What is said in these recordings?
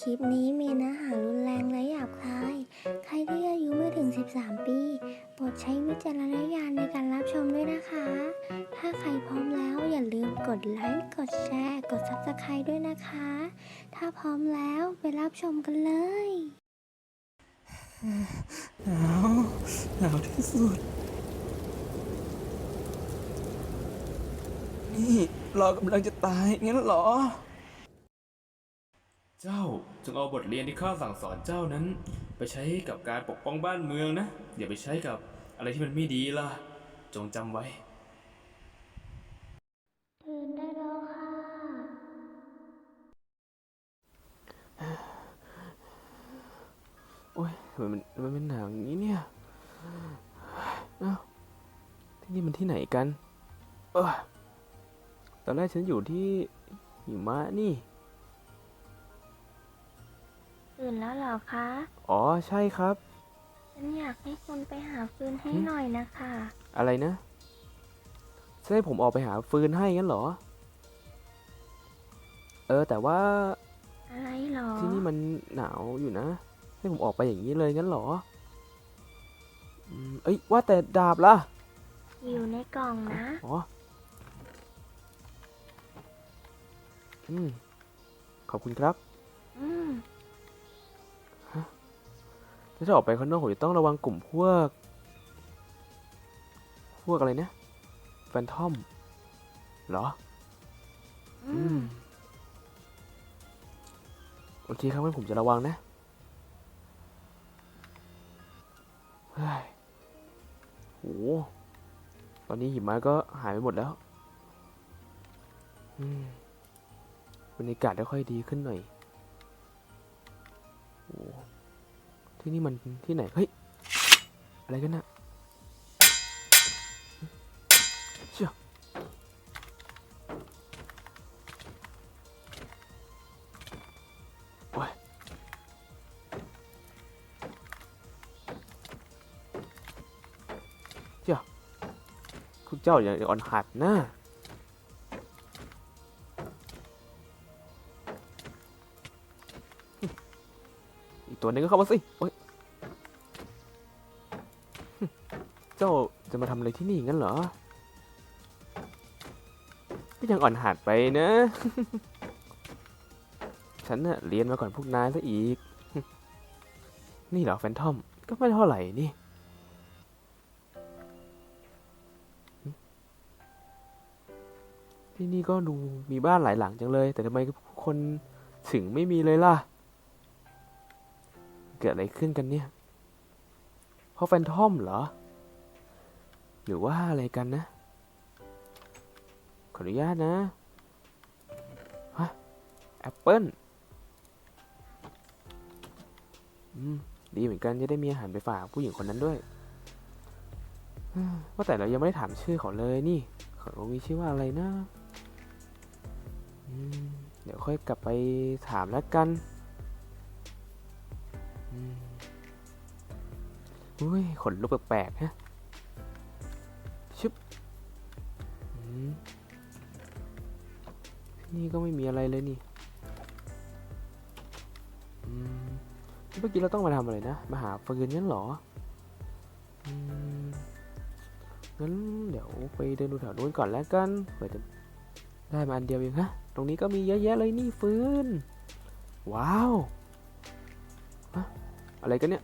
คลิปนี้มีเนื้อหารุนแรงและหยาบคาย ใครที่อายุไม่ถึง 13 ปี โปรดใช้วิจารณญาณในการรับชมด้วยนะคะ ถ้าใครพร้อมแล้วอย่าลืมกดไลค์ กดแชร์ กด Subscribe ด้วยนะคะ ถ้าพร้อมแล้วไปรับชมกันเลยหนาวหนาวที่สุด นี่ เรากำลังจะตายงั้นเหรอ เจ้าจงเอาบทเรียนที่ข้าสั่งสอนเจ้านั้น ไปใช้กับการปกป้องบ้านเมืองนะอย่าไปใช้กับอะไรที่มันไม่ดีล่ะ จงจำไว้ตื่นได้แล้วค่ะ โอ้ยทำไมมันมันเป็นหนาวอย่างนี้เนี่ยเอ้าที่นี่มันที่ไหนกันเออตอนแรกฉันอยู่ที่หิมะนี่ ตื่นแล้วเหรอคะ อ๋อใช่ครับ ฉันอยากให้คุณไปหาฟืนให้หึหน่อยนะคะ อะไรนะจะให้ผมออกไปหาฟืนให้งั้นเหรอ เออ แต่ว่าอะไรเหรอ ที่นี่มันหนาวอยู่นะ ให้ผมออกไปอย่างนี้เลยงั้นเหรออืมเอ้ยว่าแต่ดาบล่ะ อยู่ในกล่องนะ อ๋อ อืม ขอบคุณครับ อืมถ้า จะออกไปข้างนอกผมจะต้องระวังกลุ่มพวก พวกอะไรนะแฟนทอมเหรอ อือืมมโอเคครับงั้นผมจะระวังนะเฮ้ยโหตอนนี้หิมะก็หายไปหมดแล้ว อืมบรรยากาศได้ค่อยดีขึ้นหน่อย ที่นี่มันที่ไหน เฮ้ย อะไรกันน่ะเชี่ยโอ้ยเจ้าคุณเจ้าอย่าอ่อนหัดนะอีกตัวหนึงก็เข้ามาสิโอ้ย จะมาทำอะไรที่นี่งั้นเหรอก็ยังอ่อนหัดไปนะ ฉันน่ะเรียนมาก่อนพวกนายซะอีก นี่เหรอแฟนทอม ก็ไม่เท่าไหร่นี่ ที่นี่ก็ดูมีบ้านหลายหลังจังเลย แต่ทำไมคนถึงไม่มีเลยล่ะ เกิดอะไรขึ้นกันเนี่ย เพราะแฟนทอมเหรอ หรือว่าอะไรกันนะ ขออนุญาตนะฮะแอปเปิ้ลอืมดีเหมือนกันจะได้มีอาหารไปฝากผู้หญิงคนนั้นด้วยว่าแต่เรายังไม่ได้ถามชื่อเขาเลยนี่ เขามีชื่อว่าอะไรนะอืมเดี๋ยวค่อยกลับไปถามแล้วกันอุ้ยขนลุกแปลกๆฮะ นี่ก็ไม่มีอะไรเลยนี่เมื่อกี้เราต้องมาทำอะไรนะ มาหาฟืนงั้นหรองั้นเดี๋ยวไปเดินดูแถวนู้นก่อนแล้วกันเผื่อจะได้มาอันเดียวเองฮะ ตรงนี้ก็มีเยอะแยะเลยนี่ฟืน ว้าว อะไรกันเนี่ย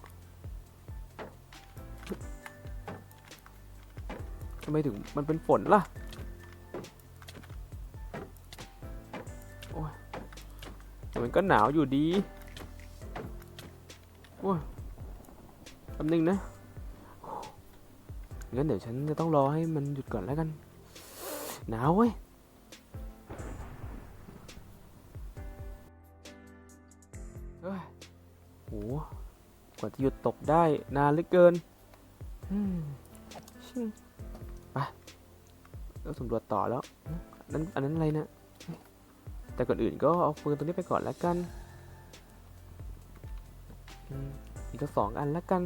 ทำไมถึงมันเป็นฝนล่ะ มันก็หนาวอยู่ดีโอ้ยแป๊บนึงนะงั้นเดี๋ยวฉันจะต้องรอให้มันหยุดก่อนแล้วกัน หนาวเว้ยเฮ้ยโหกว่าจะหยุดตกได้นานเหลือเกินไปเราสำรวจต่อแล้วนนั้นอันนั้นอะไรนะ แต่ก่อนอื่นก็เอาปืนตัวนี้ไปก่อนแล้วกัน อีกสองอันแล้วกัน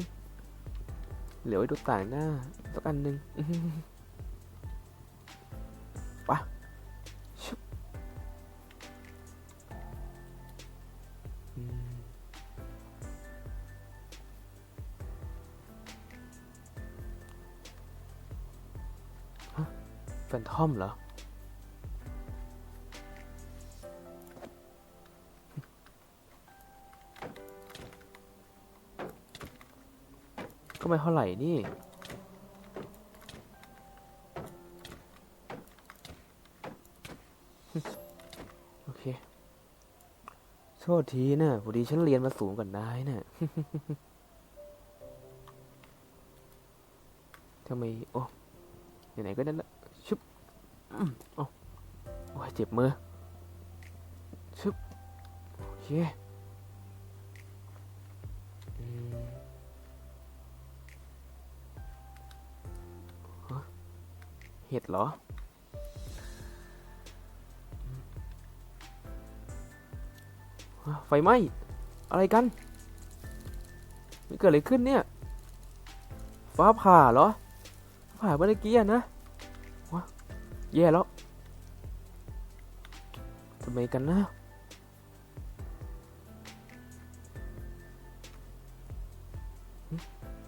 เหลือไว้ดูต่างหน้าสักอันหนึ่งอื้อหือไปชุบฮะแฟนทอมเหรอ ก็ไม่เท่าไหร่นี่โอเคโทษทีนะพอดีฉันเรียนมาสูงกว่านายนะ่ะทำไม โอ้ไหนๆก็นั่นละชุบโอ้โอ้ยเจ็บมือชุบโอเค ห็ดเหรอ ไฟไหม้อะไรกันมันเกิดอะไรขึ้นเนี่ย ฟ้าผ่าเหรอ ผ่าเมื่อกี้นะวะแย่แล้วทำไมกันนะ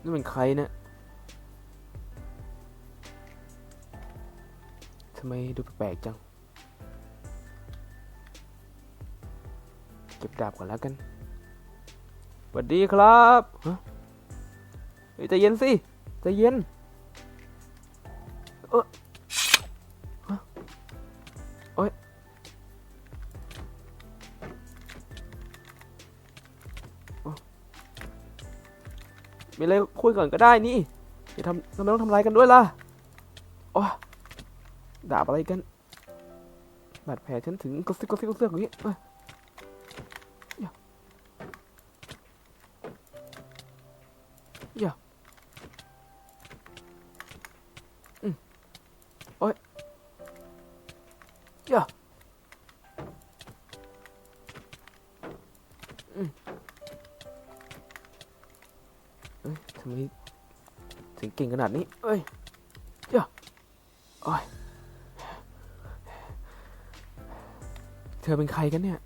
นี่เป็นใครเนี่ย ทำไมดูแปลกจัง เก็บดาบก่อนแล้วกันสวัสดีครับฮะเฮ้ยใจเย็นสิใจเย็น เออฮะโอ๊ยมีอะไรคุยก่อนก็ได้นี่อย่าทำทำไมต้องทำร้ายกันด้วยล่ะ โอ้ ดาบอะไรกันบาดแผลฉันถึงกระซิกกระซิกกระเซือกอย่างนี้เอ้ยอย่าอืมโอ้ยอย่าอืมเอ้ยทำไมถึงเก่งขนาดนี้เอ้ยอย่าโอ้ย ธอเป็นใครกันเนี่ย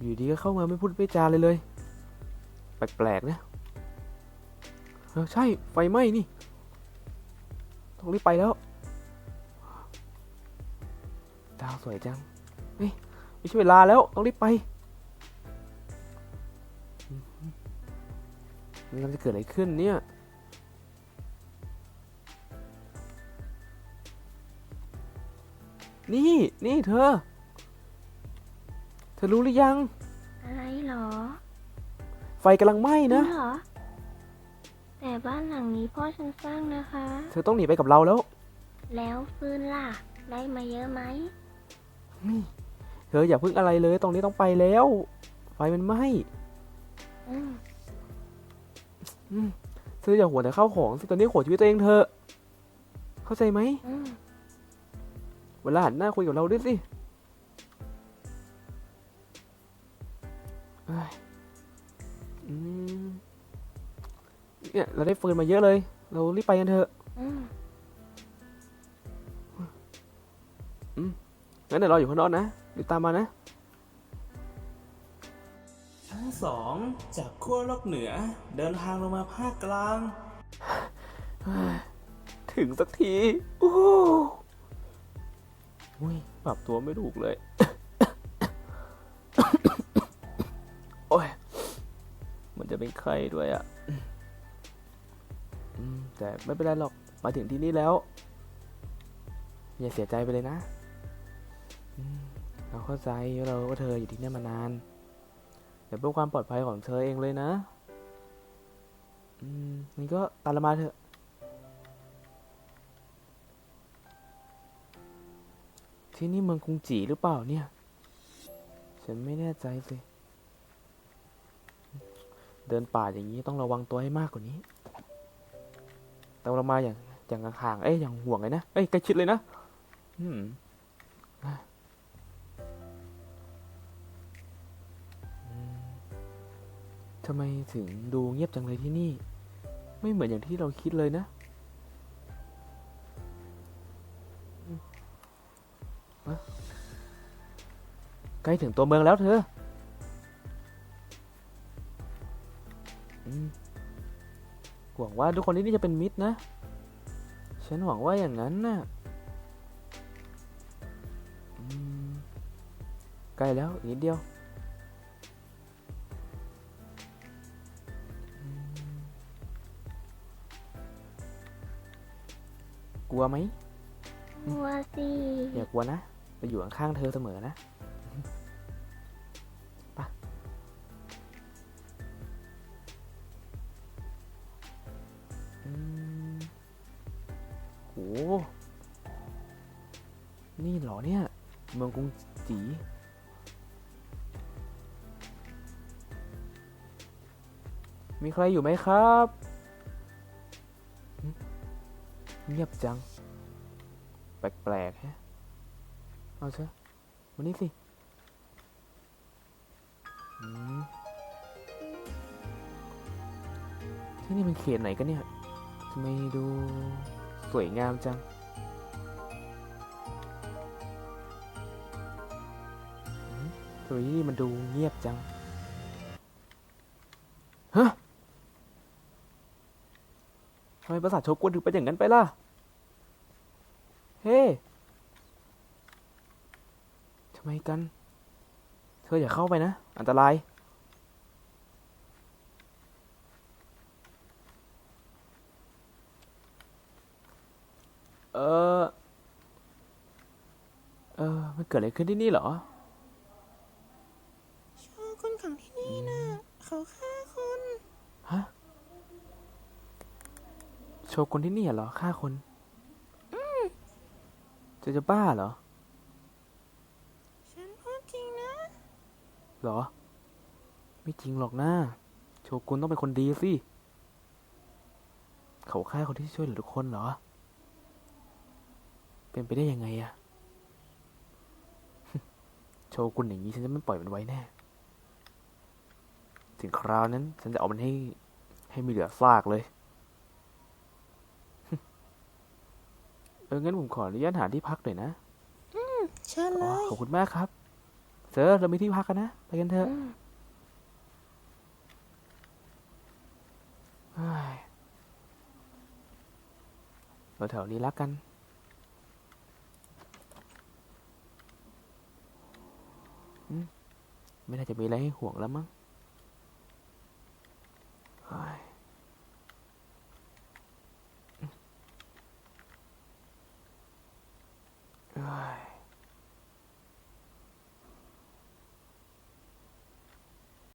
อยู่ดีก็เข้ามาไม่พูดไม่จาเลยเลย แปลกๆนะเออใช่ ไฟไหม้นี่ ต้องรีบไปแล้ว ดาวสวยจังเฮ้ยไม่ใช่เวลาแล้ว ต้องรีบไปมมันจะเกิดอะไรขึ้นเนี่ย นี่นี่เธอ เธอรู้หรือยัง อะไรเหรอไฟกำลังไหม้นะ จริงเหรอ แต่บ้านหลังนี้พ่อฉันสร้างนะคะ เธอต้องหนีไปกับเราแล้ว แล้วฟืนล่ะ ได้มาเยอะไหม นี่ เธออย่าพึ่งอะไรเลย ตรงนี้ต้องไปแล้ว ไฟมันไหม้อืมอืมเธออย่าหัวแต่เข้าของสิตอนนี้หัวชีวิตตัวเองเธอะเข้าใจไหม อืม เวลาหันหน้าคุยกับเราด้วยสิเอ้ยอืมเนี่ยเราได้ฟืนมาเยอะเลย เรารีบไปกันเถอะอืมงั้นเดี๋ยวรออยู่ข้างนอกนะรีบตามมานะทั้งสองจากขั้วโลกเหนือ เดินทางลงมาภาคกลาง ถึงสักที โอ้ อุ้ยปรับตัวไม่ถูกเลย โอ้ย มันจะเป็นใครด้วยอะ่ะแต่ไม่เป็นไรหรอก มาถึงที่นี่แล้ว อย่าเสียใจไปเลยนะเราเข้าใจเราว่าเธออยู่ที่นี่มานาน แต่เพื่อความปลอดภัยของเธอเองเลยนะ อืมนี่ก็ตามเรามาเถอะ ที่นี่เมืองกรุงจีหรือเปล่าเนี่ย ฉันไม่แน่ใจสิเดินป่าอย่างนี้ต้องระวังตัวให้มากกว่านี้ต้องเรามาอย่างอย่างห่างๆ เอ้ยอย่างห่วงเลยนะ เอ้ยใกล้ชิดเลยนะอืมอะอืมทำไมถึงดูเงียบจังเลยที่นี่ ไม่เหมือนอย่างที่เราคิดเลยนะ ใกล้ถึงตัวเมืองแล้วเธออืมหวังว่าทุกคนที่นี่จะเป็นมิตรนะ ฉันหวังว่าอย่างนั้นน่ะอืมใกล้แล้วอีกนิดเดียวอืมกลัวไหมวัวสิ อย่ากลัวนะจะอยู่ข้างๆเธอเสมอนะ นี่เหรอเนี่ย เมืองกรุงจีมีใครอยู่ไหมครับ เงียบจัง แปลกๆฮะเอาเถอะวันนี้สิที่นี่มันเขตไหนกันเนี่ยทำไมดู วยงามจังอืมทำไมที่นี่มันดูเงียบจัง ฮะทำไมประสาทโชกุนถึงเป็นอย่างนั้นไปล่ะ เฮ้ทำไมกัน เธออย่าเข้าไปนะ อันตราย เออ เออ มันเกิดอะไรขึ้นที่นี่เหรอ โชกุนของที่นี่น่ะเขาฆ่าคนฮะ โชกุนที่นี่เหรอฆ่าคน จะจะบ้าเหรอ ฉันพูดจริงนะ เหรอ ไม่จริงหรอกนะโชกุนต้องเป็นคนดีสิ เขาฆ่าคนที่ช่วยเหลือทุกคนเหรอ เป็นไปได้ยังไงอะโชกุนอย่างนี้ฉันจะไม่ปล่อยมันไว้แน่ ถึงคราวนั้น ฉันจะเอามันให้ ให้มีเหลือซากเลย เอองั้นผมขออนุญาตหาที่พักหน่อยนะ เชิญเลอ๋อย ขอบคุณมากครับ เซอร์เรามีที่พักกันนะ ไปกันเถอะเฮ้ยเราแถวนี้รักกัน อืม ไม่น่าจะมีอะไรให้ห่วงแล้วมั้ง